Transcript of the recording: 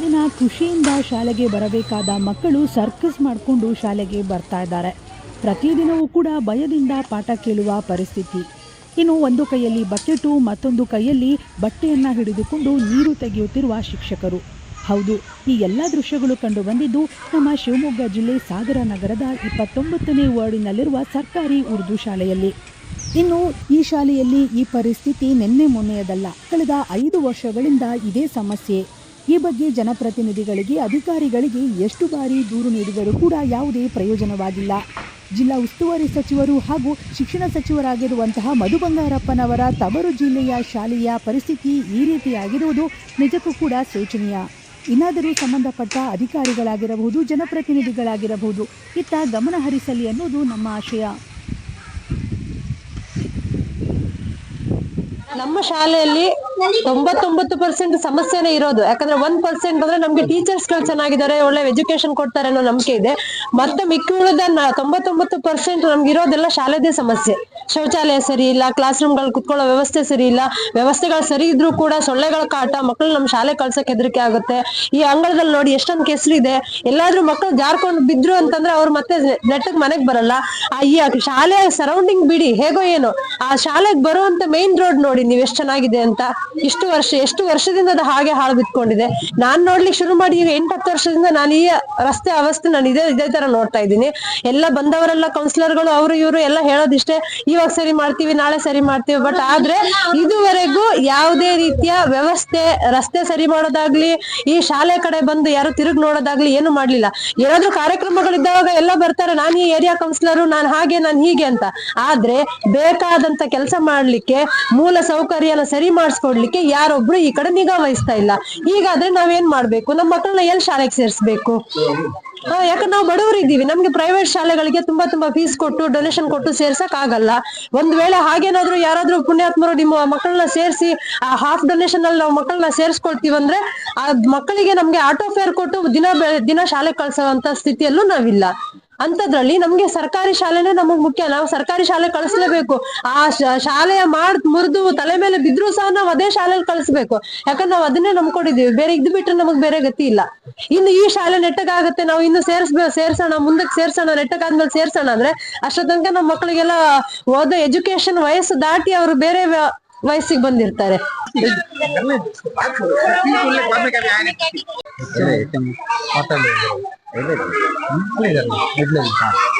ಪ್ರತಿದಿನ ಖುಷಿಯಿಂದ ಶಾಲೆಗೆ ಬರಬೇಕಾದ ಮಕ್ಕಳು ಸರ್ಕಸ್ ಮಾಡಿಕೊಂಡು ಶಾಲೆಗೆ ಬರ್ತಾ ಇದ್ದಾರೆ. ಪ್ರತಿದಿನವೂ ಕೂಡ ಭಯದಿಂದ ಪಾಠ ಕೇಳುವ ಪರಿಸ್ಥಿತಿ. ಇನ್ನು ಒಂದು ಕೈಯಲ್ಲಿ ಬಕೆಟು, ಮತ್ತೊಂದು ಕೈಯಲ್ಲಿ ಬಟ್ಟೆಯನ್ನು ಹಿಡಿದುಕೊಂಡು ನೀರು ತೆಗೆಯುತ್ತಿರುವ ಶಿಕ್ಷಕರು. ಹೌದು, ಈ ಎಲ್ಲ ದೃಶ್ಯಗಳು ಕಂಡು ಬಂದಿದ್ದು ನಮ್ಮ ಶಿವಮೊಗ್ಗ ಜಿಲ್ಲೆ ಸಾಗರ ನಗರದ ಇಪ್ಪತ್ತೊಂಬತ್ತನೇ ವಾರ್ಡಿನಲ್ಲಿರುವ ಸರ್ಕಾರಿ ಉರ್ದು ಶಾಲೆಯಲ್ಲಿ. ಇನ್ನು ಈ ಶಾಲೆಯಲ್ಲಿ ಈ ಪರಿಸ್ಥಿತಿ ನಿನ್ನೆ ಮೊನ್ನೆಯದಲ್ಲ. ಕಳೆದ ಐದು ವರ್ಷಗಳಿಂದ ಇದೇ ಸಮಸ್ಯೆ. ಈ ಬಗ್ಗೆ ಜನಪ್ರತಿನಿಧಿಗಳಿಗೆ, ಅಧಿಕಾರಿಗಳಿಗೆ ಎಷ್ಟು ಬಾರಿ ದೂರು ನೀಡಿದರೂ ಕೂಡ ಯಾವುದೇ ಪ್ರಯೋಜನವಾಗಿಲ್ಲ. ಜಿಲ್ಲಾ ಉಸ್ತುವಾರಿ ಸಚಿವರು ಹಾಗೂ ಶಿಕ್ಷಣ ಸಚಿವರಾಗಿರುವಂತಹ ಮಧು ಬಂಗಾರಪ್ಪನವರ ತವರು ಜಿಲ್ಲೆಯ ಶಾಲೆಯ ಪರಿಸ್ಥಿತಿ ಈ ರೀತಿಯಾಗಿರುವುದು ನಿಜಕ್ಕೂ ಕೂಡ ಶೋಚನೀಯ. ಇನ್ನಾದರೂ ಸಂಬಂಧಪಟ್ಟ ಅಧಿಕಾರಿಗಳಾಗಿರಬಹುದು, ಜನಪ್ರತಿನಿಧಿಗಳಾಗಿರಬಹುದು, ಇತ್ತ ಗಮನ ಹರಿಸಲಿ ಅನ್ನೋದು ನಮ್ಮ ಆಶಯ. ನಮ್ಮ ಶಾಲೆಯಲ್ಲಿ ತೊಂಬತ್ತೊಂಬತ್ತು ಪರ್ಸೆಂಟ್ ಸಮಸ್ಯೆನೇ ಇರೋದು. ಯಾಕಂದ್ರೆ ಒಂದ್ ಪರ್ಸೆಂಟ್ ಅಂದ್ರೆ ನಮ್ಗೆ ಟೀಚರ್ಸ್ಗಳು ಚೆನ್ನಾಗಿದ್ದಾರೆ, ಒಳ್ಳೆ ಎಜುಕೇಶನ್ ಕೊಡ್ತಾರೆ ಅನ್ನೋ ನಂಬಿಕೆ ಇದೆ. ಮತ್ತೆ ಮಿಕ್ಕಿ ಉಳಿದ ನ- ತೊಂಬತ್ತೊಂಬತ್ತು ಪರ್ಸೆಂಟ್ ನಮ್ಗೆ ಇರೋದೆಲ್ಲ ಶಾಲೆದೇ ಸಮಸ್ಯೆ. ಶೌಚಾಲಯ ಸರಿ ಇಲ್ಲ ಕ್ಲಾಸ್ ರೂಮ್ಗಳು ಕುತ್ಕೊಳ್ಳೋ ವ್ಯವಸ್ಥೆ ಸರಿ ಇಲ್ಲ, ವ್ಯವಸ್ಥೆಗಳು ಸರಿ ಇದ್ರೂ ಕೂಡ ಸೊಳ್ಳೆಗಳ ಕಾಟ ಮಕ್ಕಳು ನಮ್ ಶಾಲೆ ಕಳ್ಸಕ್ ಹೆದರಿಕೆ ಆಗುತ್ತೆ. ಈ ಅಂಗಳದಲ್ಲಿ ನೋಡಿ ಎಷ್ಟೊಂದು ಕೆಸರಿದೆ ಎಲ್ಲಾದ್ರೂ ಮಕ್ಕಳು ಜಾರ್ಕೊಂಡು ಬಿದ್ರು ಅಂತಂದ್ರೆ ಅವ್ರು ಮತ್ತೆ ನೆಟ್ಟಗ್ ಮನೆಗ್ ಬರಲ್ಲ. ಆ ಈ ಶಾಲೆ ಸರೌಂಡಿಂಗ್ ಬಿಡಿ, ಹೇಗೋ ಏನೋ. ಆ ಶಾಲೆಗೆ ಬರುವಂತ ಮೇನ್ ರೋಡ್ ನೋಡಿ ನೀವ್ ಎಷ್ಟ್ ಚೆನ್ನಾಗಿದೆ ಅಂತ. ಇಷ್ಟು ವರ್ಷ, ಎಷ್ಟು ವರ್ಷದಿಂದ ಅದು ಹಾಗೆ ಹಾಳು ಬಿತ್ಕೊಂಡಿದೆ. ನಾನ್ ನೋಡ್ಲಿಕ್ಕೆ ಶುರು ಮಾಡಿ ಈಗ ಎಂಟ್ ಹತ್ತು ವರ್ಷದಿಂದ ನಾನು ಈ ರಸ್ತೆ ಅವಸ್ಥೆ ನಾನು ಇದೇ ಇದೇ ತರ ನೋಡ್ತಾ ಇದ್ದೀನಿ. ಎಲ್ಲ ಬಂದವರೆಲ್ಲ ಕೌನ್ಸಿಲರ್ಗಳು ಅವರು ಇವರು ಎಲ್ಲ ಹೇಳೋದಿಷ್ಟೇ, ಇವಾಗ ಸರಿ ಮಾಡ್ತೀವಿ, ನಾಳೆ ಸರಿ ಮಾಡ್ತೀವಿ. ಬಟ್ ಆದ್ರೆ ಇದುವರೆಗೂ ಯಾವುದೇ ರೀತಿಯ ವ್ಯವಸ್ಥೆ, ರಸ್ತೆ ಸರಿ ಮಾಡೋದಾಗ್ಲಿ, ಈ ಶಾಲೆ ಕಡೆ ಬಂದು ಯಾರು ತಿರುಗ್ ನೋಡೋದಾಗ್ಲಿ ಏನು ಮಾಡ್ಲಿಲ್ಲ. ಏನಾದ್ರೂ ಕಾರ್ಯಕ್ರಮಗಳಿದ್ದಾವಾಗ ಎಲ್ಲ ಬರ್ತಾರೆ, ನಾನು ಈ ಏರಿಯಾ ಕೌನ್ಸಿಲರು ನಾನು ಹಾಗೆ, ನಾನು ಹೀಗೆ ಅಂತ. ಆದ್ರೆ ಬೇಕಾದಂತ ಕೆಲಸ ಮಾಡ್ಲಿಕ್ಕೆ ಮೂಲ ಸೌಕರ್ಯನ ಸರಿ ಮಾಡಿಸ್ಕೊಡ್ಲಿಕ್ಕೆ ಯಾರೊಬ್ರು ಈ ಕಡೆ ನಿಗಾ ವಹಿಸ್ತಾ ಇಲ್ಲ. ಹೀಗಾದ್ರೆ ನಾವೇನ್ ಮಾಡ್ಬೇಕು? ನಮ್ಮ ಮಕ್ಕಳನ್ನ ಎಲ್ಲಿ ಶಾಲೆಗೆ ಸೇರಿಸ್ಬೇಕು? ಯಾಕಂದ್ರೆ ನಾವು ಬಡವರು ಇದ್ದೀವಿ ನಮ್ಗೆ ಪ್ರೈವೇಟ್ ಶಾಲೆಗಳಿಗೆ ತುಂಬಾ ತುಂಬಾ ಫೀಸ್ ಕೊಟ್ಟು ಡೊನೇಷನ್ ಕೊಟ್ಟು ಸೇರ್ಸಕ್ ಆಗಲ್ಲ. ಒಂದ್ ವೇಳೆ ಹಾಗೇನಾದ್ರು ಯಾರಾದ್ರೂ ಪುಣ್ಯಾತ್ಮರು ನಿಮ್ಮ ಮಕ್ಕಳನ್ನ ಸೇರಿಸಿ, ಆ ಹಾಫ್ ಡೊನೇಷನ್ ಅಲ್ಲಿ ನಾವು ಮಕ್ಕಳನ್ನ ಸೇರಿಸ್ಕೊಳ್ತೀವಂದ್ರೆ ಆ ಮಕ್ಕಳಿಗೆ ನಮ್ಗೆ ಆಟೋ ಫೇರ್ ಕೊಟ್ಟು ದಿನ ದಿನ ಶಾಲೆ ಕಳ್ಸೋಂತ ಸ್ಥಿತಿಯಲ್ಲೂ ನಾವಿಲ್ಲ. ಅಂತದ್ರಲ್ಲಿ ನಮ್ಗೆ ಸರ್ಕಾರಿ ಶಾಲೆನೇ ನಮಗ್ ಮುಖ್ಯ ನಾವು ಸರ್ಕಾರಿ ಶಾಲೆ ಕಳಿಸ್ಲೇಬೇಕು ಆ ಶಾಲೆಯ ಮಾಡ್ ಮುರಿದು ತಲೆ ಮೇಲೆ ಬಿದ್ರು ಸಹ ನಾವು ಅದೇ ಶಾಲೆಯಲ್ಲಿ ಕಳಿಸ್ಬೇಕು ಯಾಕಂದ್ರೆ ನಾವು ಅದನ್ನೇ ನಂಬ್ಕೊಂಡಿದೀವಿ ಬೇರೆ ಇದ್ ಬಿಟ್ರೆ ನಮಗ್ ಬೇರೆ ಗತಿ ಇಲ್ಲ ಇನ್ನು ಈ ಶಾಲೆ ನೆಟ್ಟಗಾಗತ್ತೆ ನಾವು ಇನ್ನು ಸೇರ್ಸ್ಬೇ ಸೇರ್ಸೋಣ ಮುಂದಕ್ಕೆ ಸೇರ್ಸೋಣ ನೆಟ್ಟಗಾದ್ಮೇಲೆ ಸೇರ್ಸೋಣ ಅಂದ್ರೆ ಅಷ್ಟೋ ತನಕ ನಮ್ಮ ಮಕ್ಕಳಿಗೆಲ್ಲ ಓದೋ ಎಜುಕೇಶನ್ ವಯಸ್ಸು ದಾಟಿ ಅವ್ರು ಬೇರೆ ವಯಸ್ಸಿಗೆ ಬಂದಿರ್ತಾರೆ ಸರಿ ಮಾತಾಡಿ